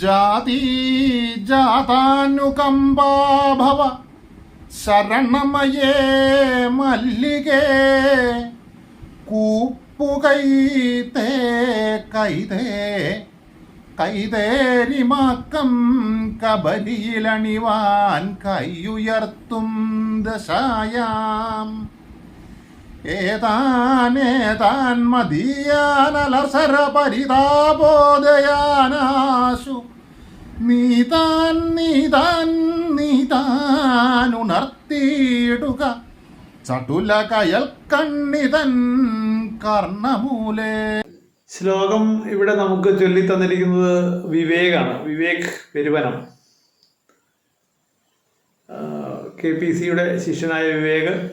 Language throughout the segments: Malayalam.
ജാതി ജാതാനുകമ്പാഭവ ശരണമയേ മല്ലികേ കൂപ്പുകൈതേ കൈതേ കൈതേരിമാക്കം കബലിയിലണിവാൻ കൈയുയർത്തും ദശായാം. ഏതാനേതാൻ മതിയാനലസര പരിതാപോദയാനാശു നീതാൻ നീതാൻ ഉണർത്തിയിടുക. ചടുല കയൽ കണ്ണിതൻ കർണമൂലേ. ശ്ലോകം ഇവിടെ നമുക്ക് ചൊല്ലി തന്നിരിക്കുന്നത് വിവേകാണ്. വിവേക് പെരുവനം. കെ പി സിയുടെ ശിഷ്യനായ വിവേക്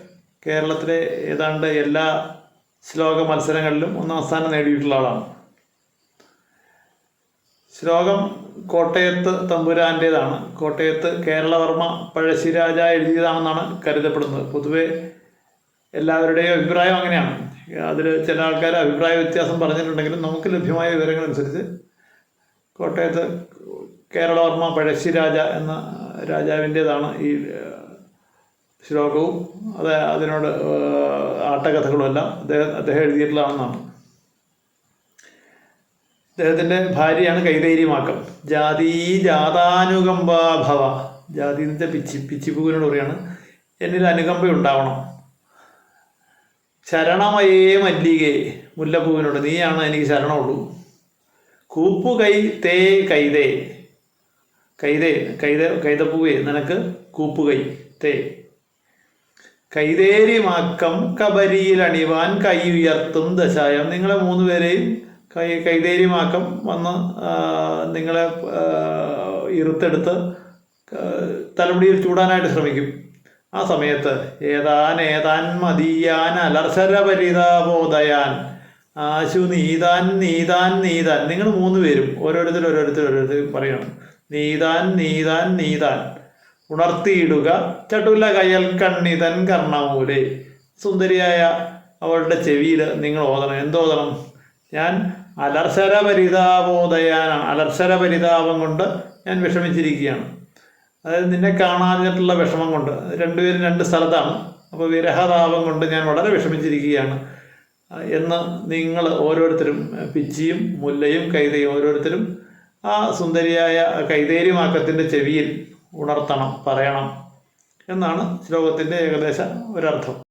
കേരളത്തിലെ ഏതാണ്ട് എല്ലാ ശ്ലോക മത്സരങ്ങളിലും ഒന്നാം സ്ഥാനം നേടിയിട്ടുള്ള ആളാണ്. ശ്ലോകം കോട്ടയത്ത് തമ്പുരാന്റേതാണ് കോട്ടയത്ത് കേരളവർമ്മ പഴശ്ശിരാജ എഴുതിയതാണെന്നാണ് കരുതപ്പെടുന്നത്. പൊതുവെ എല്ലാവരുടെയും അഭിപ്രായം അങ്ങനെയാണ്. അതിൽ ചില ആൾക്കാർ അഭിപ്രായ വ്യത്യാസം പറഞ്ഞിട്ടുണ്ടെങ്കിലും നമുക്ക് ലഭ്യമായ വിവരങ്ങളനുസരിച്ച് കോട്ടയത്ത് കേരളവർമ്മ പഴശ്ശിരാജ എന്ന രാജാവിന്റേതാണ് ഈ ശ്ലോകവും. അത് അതിനോട് ആട്ടകഥകളുമെല്ലാം അദ്ദേഹം അദ്ദേഹം എഴുതിയിട്ടുള്ളതാണെന്നാണ്. അദ്ദേഹത്തിന്റെ ഭാര്യയാണ് കൈതൈര്യമാക്കം ജാതി ജാതാനുകമ്പാഭവ ജാതി വെച്ചാൽ പിച്ചി പിച്ചിപ്പൂവിനോട് പറയാണ് എന്നിൽ അനുകമ്പ ഉണ്ടാവണം ശരണമയേ മല്ലികേ മുല്ലപ്പൂവിനോട്. നീയാണ് എനിക്ക് ശരണമുള്ളൂ. കൂപ്പു കൈ തേ കൈതേ. കൈതേ കൈത കൈതപ്പൂവേ നിനക്ക് കൂപ്പു കൈ തേ. കൈതേരിമാക്കം കബരിയിൽ അണിവാൻ കൈ ഉയർത്തും ദശായം. നിങ്ങളെ മൂന്ന് പേരെയും കൈ കൈതേരി മാക്കം വന്ന് നിങ്ങളെ ഇറുത്തെടുത്ത് തലമുടിയിൽ ചൂടാനായിട്ട് ശ്രമിക്കും. ആ സമയത്ത് ഏതാൻ ഏതാൻ മതിയാൻ അലർശര പരിതാപോദയാൻ ആശു നീതാൻ നീതാൻ നീതാൻ. നിങ്ങൾ മൂന്ന് പേരും ഓരോരുത്തർ ഓരോരുത്തർ ഓരോരുത്തർ പറയണം. നീതാൻ നീതാൻ നീതാൻ. ഉണർത്തിയിടുക. ചട്ടുല കയൽ കണ്ണിതൻ കർണമൂലെ. സുന്ദരിയായ അവളുടെ ചെവിയിൽ നിങ്ങൾ ഓതണം. എന്തോതണം? ഞാൻ അലർശര പരിതാപോദയാനാണ് അലർസര പരിതാപം കൊണ്ട് ഞാൻ വിഷമിച്ചിരിക്കുകയാണ്. അതായത് നിന്നെ കാണാഞ്ഞിട്ടുള്ള വിഷമം കൊണ്ട്. രണ്ടുപേരും രണ്ട് സ്ഥലത്താണ്. അപ്പോൾ വിരഹതാപം കൊണ്ട് ഞാൻ വളരെ വിഷമിച്ചിരിക്കുകയാണ്. എന്ന് നിങ്ങൾ ഓരോരുത്തരും പിച്ചിയും മുല്ലയും കൈതയും ഓരോരുത്തരും ആ സുന്ദരിയായ കൈതേരിമാക്കത്തിന്റെ ചെവിയിൽ ഉണർത്തണം പറയണം എന്നാണ് ശ്ലോകത്തിന്റെ ഏകദേശ ഒരർത്ഥം.